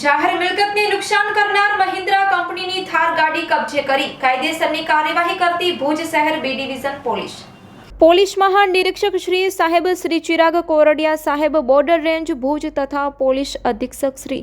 જાહેર મિલકતને નુકસાન કરનાર મહિન્દ્રા કંપનીની થાર ગાડી કબજે કરી. કાયદેસરની કાર્યવાહી કરતી ભુજ શહેર બી ડિવિઝન પોલીસ. પોલીસ મહાનિરીક્ષક શ્રી સાહેબ શ્રી ચિરાગ કોરડિયા સાહેબ બોર્ડર રેન્જ ભુજ તથા પોલીસ અધિક્ષક શ્રી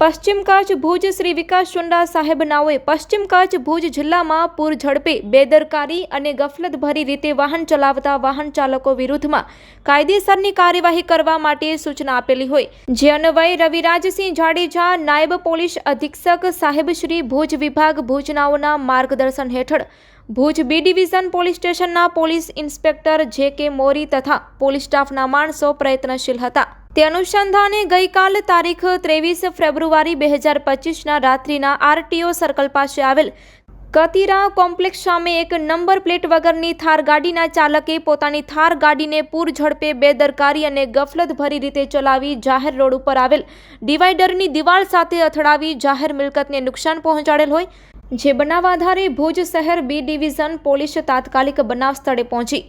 પશ્ચિમ કચ્છ ભુજ શ્રી વિકાસ ચુંડા સાહેબ નાઓએ પશ્ચિમ કચ્છ ભુજ જિલ્લામાં પૂર ઝડપે બેદરકારી અને ગફલતભરી રીતે વાહન ચલાવતા વાહન ચાલકો વિરુદ્ધમાં કાયદેસરની કાર્યવાહી કરવા માટે સૂચના આપેલી હોય. જે અન્વયે રવિરાજસિંહ જાડેજા, નાયબ પોલીસ અધિક્ષક સાહેબ શ્રી ભુજ વિભાગ ભુજનાઓના માર્ગદર્શન હેઠળ ભુજ બી ડિવિઝન પોલીસ સ્ટેશનના police inspector J K Mori તથા પોલીસ સ્ટાફના માણસો પ્રયત્નશીલ હતા. તે અનુસંધાને ગઈકાલ તારીખ ત્રેવીસ ફેબ્રુઆરી બે હજાર પચીસના રાત્રિના આરટીઓ સર્કલ પાસે આવેલ કતિરા કોમ્પ્લેક્સ સામે એક નંબર પ્લેટ વગરની થાર ગાડીના ચાલકે પોતાની થાર ગાડીને પૂર ઝડપે બેદરકારી અને ગફલતભરી રીતે ચલાવી જાહેર રોડ ઉપર આવેલ ડિવાઈડરની દિવાલ સાથે અથડાવી જાહેર મિલકતને નુકસાન પહોંચાડેલ હોય, જે બનાવ આધારે ભુજ શહેર બી ડિવિઝન પોલીસ તાત્કાલિક બનાવ સ્થળે પહોંચી.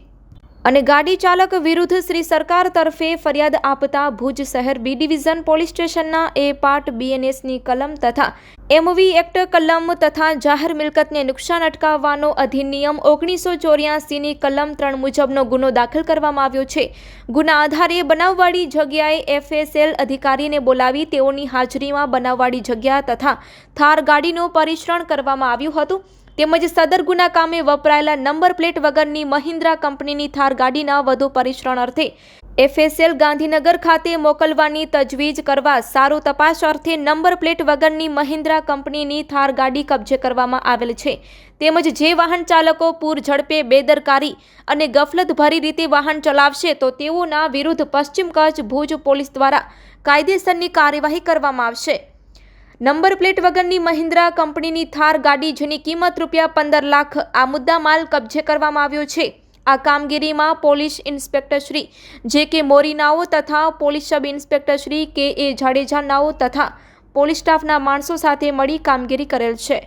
અને ગાડી ચાલક વિરુદ્ધ શ્રી સરકાર તરફે ફરિયાદ આપતા ભુજ શહેર બી ડિવિઝન પોલીસ સ્ટેશનના એ પાર્ટ બીએનએસની કલમ તથા એમવી એક્ટ કલમ તથા જાહેર મિલકતને નુકસાન અટકાવવાનો અધિનિયમ ઓગણીસો ચોર્યાસીની કલમ ત્રણ મુજબનો ગુનો દાખલ કરવામાં આવ્યો છે. ગુના આધારે બનાવવાળી જગ્યાએ એફએસએલ અધિકારીને બોલાવી તેઓની હાજરીમાં બનાવવાળી જગ્યા તથા થાર ગાડીનું પરીક્ષણ કરવામાં આવ્યું હતું. તેમજ સદર ગુના કામે વપરાયેલા નંબર પ્લેટ વગરની મહિન્દ્રા કંપનીની થાર ગાડીના વધુ પરીક્ષણ અર્થે એફએસએલ ગાંધીનગર ખાતે મોકલવાની તજવીજ કરવા સારું તપાસ અર્થે નંબર પ્લેટ વગરની મહિન્દ્રા કંપનીની થાર ગાડી કબજે કરવામાં આવેલ છે. તેમજ જે વાહન ચાલકો પૂર ઝડપે બેદરકારી અને ગફલતભરી રીતે વાહન ચલાવશે તો તેઓના વિરુદ્ધ પશ્ચિમ કચ્છ ભુજ પોલીસ દ્વારા કાયદેસરની કાર્યવાહી કરવામાં આવશે. નંબર પ્લેટ વગરની મહિન્દ્રા કંપનીની થાર ગાડી જેની કિંમત રૂપિયા પંદર લાખ આ મુદ્દા માલ કબજે કરવામાં આવ્યો છે. આ કામગીરીમાં પોલીસ ઇન્સ્પેક્ટર શ્રી જે કે મોરીનાઓ તથા પોલીસ સબ ઇન્સ્પેક્ટર શ્રી કે એ જાડેજાનાઓ તથા પોલીસ સ્ટાફના માણસો સાથે મળી કામગીરી કરેલ છે.